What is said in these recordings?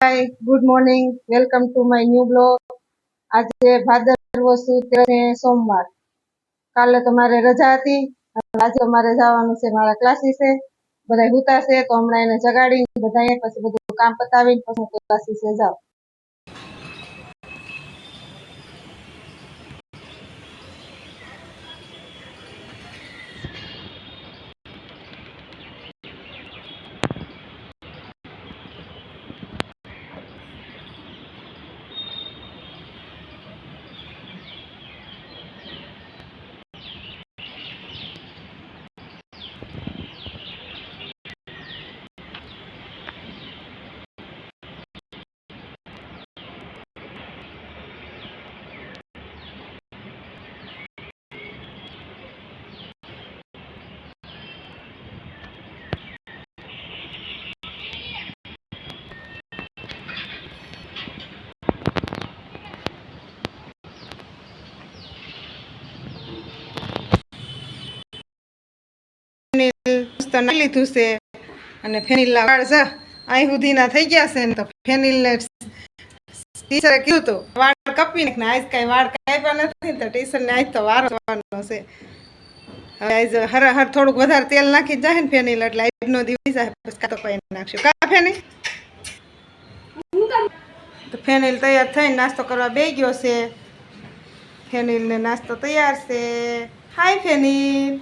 Hi good morning welcome to my new blog આજે ભાદરવો ને સોમવાર. કાલે તો મારે રજા હતી. આજે મારે જવાનું છે, મારા ક્લાસીસે બધા હુતા છે, તો હમણાં એને જગાડી બધા પછી બધું કામ પતાવીને પછી ક્લાસીસે જાઉં. લીધું છે અને ફેનિલના વાળ છે અહીં સુધીના થઈ ગયા છે તો ફેનિલને ટીચરે કીધું હતું વાળ કપી નાખ ને આજ કાંઈ વાળ કાપ્યા નથી તો ટીચરને આજ તો વાર થવાનો છે. હવે આજ હર હર થોડુંક વધારે તેલ નાખી જાય ને ફેનિલ એટલે આજનો દિવસ તો કઈ નાખશું. કા ફેનિલ? તો ફેનિલ તૈયાર થઈને નાસ્તો કરવા બે ગયો છે. ફેનિલ ને નાસ્તો તૈયાર છે. હાય ફેનિલ.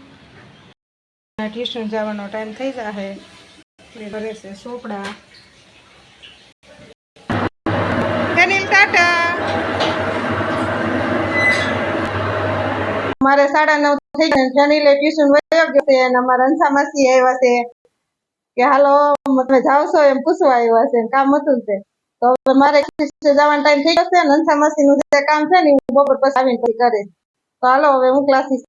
ટ્યુશન જવાનો ટાઈમ થઈ જશે એટલે સોપડા. મારે સાડા નવ થઈ ગયા ફેનિલે ટ્યુશન વયો ગયો છે અને અમારા અંસા માસી આવ્યા છે. કે હાલો તમે જાવશો એમ પૂછવા આવ્યા છે. કામ હતું તે. તો હવે મારે જવાનો ટાઈમ થઈ ગયો છે અને અંસા માસીનું જે કામ છે ને હું બપોર પછી આવીને કરે. તો હાલો, હવે હું ક્લાસીસ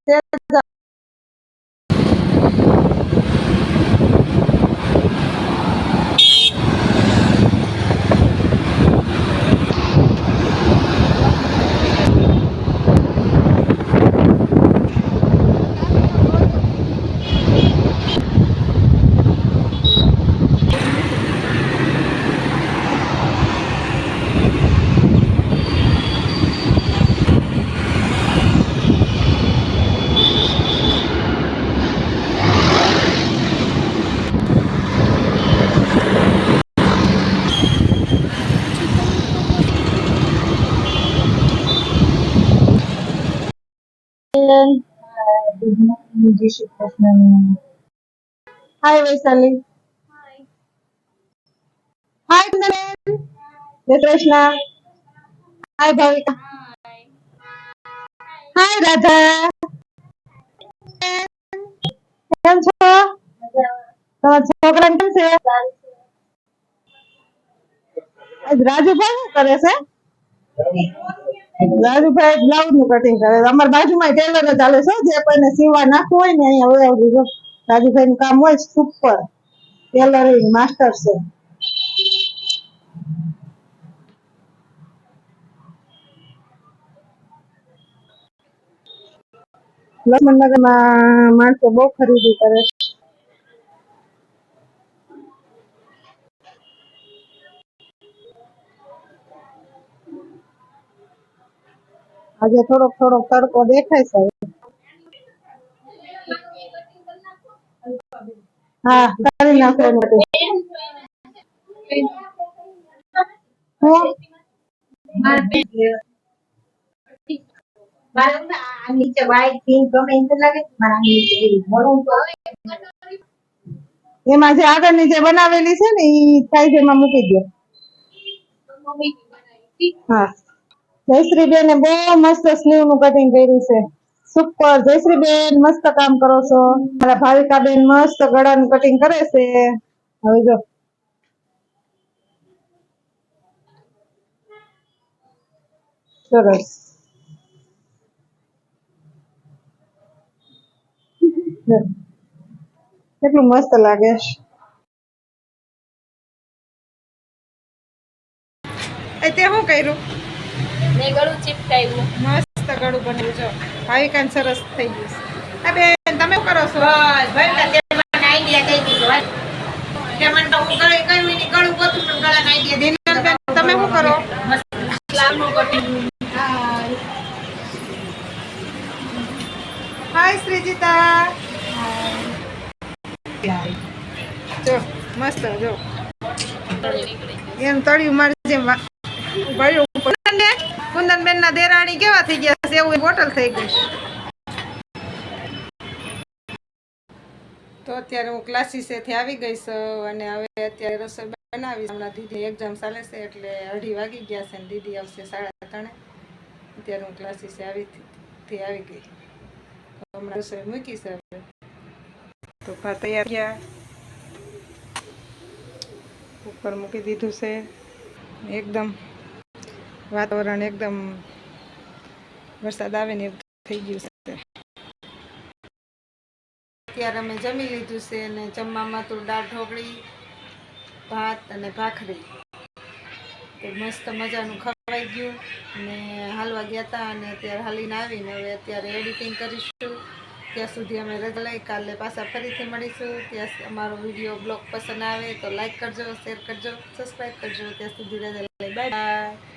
જય શ્રી કૃષ્ણ હાય વૈશાલી હાય કુંદન જય કૃષ્ણ હાય ભાવિકા હાય રાધા છો? છોકરા કેમ છે? આજ શું કરે છે? રાજુભાઈ બ્લાઉઝનું કટિંગ કરે. અમારા બાજુમાં ટેલર ચાલે છે જે કોઈને સીવવા નાખવું હોય ને અહીંયા હોય જો. રાજુભાઈ નું કામ હોય સુપર ટેલરિંગ માસ્ટર છે. લક્ષ્મણનગરમાં માણસો બહુ ખરીદી કરે છે. આજે થોડોક થોડોક તડકો દેખાય છે હા, કરી નાખો એમ જે આગળની જે બનાવેલી છે ને એ સાઈઝ એમાં મૂકી દો હા. જયશ્રીબેને બહુ મસ્ત સ્લીવનું કટિંગ કર્યું છે. સુપર જયશ્રીબેન મસ્ત કામ કરો છો. મારા ભાવિકા બેન મસ્ત ગળાનું કટિંગ કરે છે. હવે જો. સરસ. કેટલું મસ્ત લાગે. છે શું કર્યું? ગળું ચીપકાવ્યું મસ્ત ગળું બન્યું જો. ભાવિકાન સરસ થઈ ગયું છે. બેન તમે શું કરો છો? બસ ભાઈ તે આઈડિયા દઈ દીધો હાલ. તો હું ગળે કર્યું એની ગળું ગોતું પણ ગળાના idea દે. તમે શું કરો? હાય શ્રીજીતા. જો મસ્ત જો. એમ તળિયું મારે જેમ ભર્યું કુંદન બેન ના દેરાણી કેવા થઈ ગયા છે? એવું બોટલ થઈ ગઈ. તો અત્યારે હું ક્લાસીસેથી આવી ગઈ છું અને હવે અત્યારે રસોઈ બનાવી હમણાં દીદી એક્ઝામ ચાલે છે એટલે અઢી વાગી ગયા છે ને દીદી આવશે સાડા ત્રણે. અત્યારે હું ક્લાસીસે આવી થી આવી ગઈ. હમણાં રસોઈ મૂકી છે હવે. તો ભાત તૈયાર ગયા ઉપર મૂકી દીધું છે. એકદમ વાતાવરણ એકદમ વરસાદ આવે ને એવું થઈ ગયું છે. અત્યારે અમે જમી લીધું છે અને જમવામાં તો દાળ ઢોકળી, ભાત અને ભાખરી. મસ્ત મજાનું ખવાઈ ગયું. ને હાલવા ગયા હતા અને અત્યારે હાલીને આવીને હવે અત્યારે એડિટિંગ કરીશું. ત્યાં સુધી અમે રજા લઈ, કાલે પાછા ફરીથી મળીશું. ત્યાં અમારો વીડિયો બ્લોગ પસંદ આવે તો લાઈક કરજો શેર કરજો સબસ્ક્રાઈબ કરજો. ત્યાં સુધી રજા લઈ બાય બાય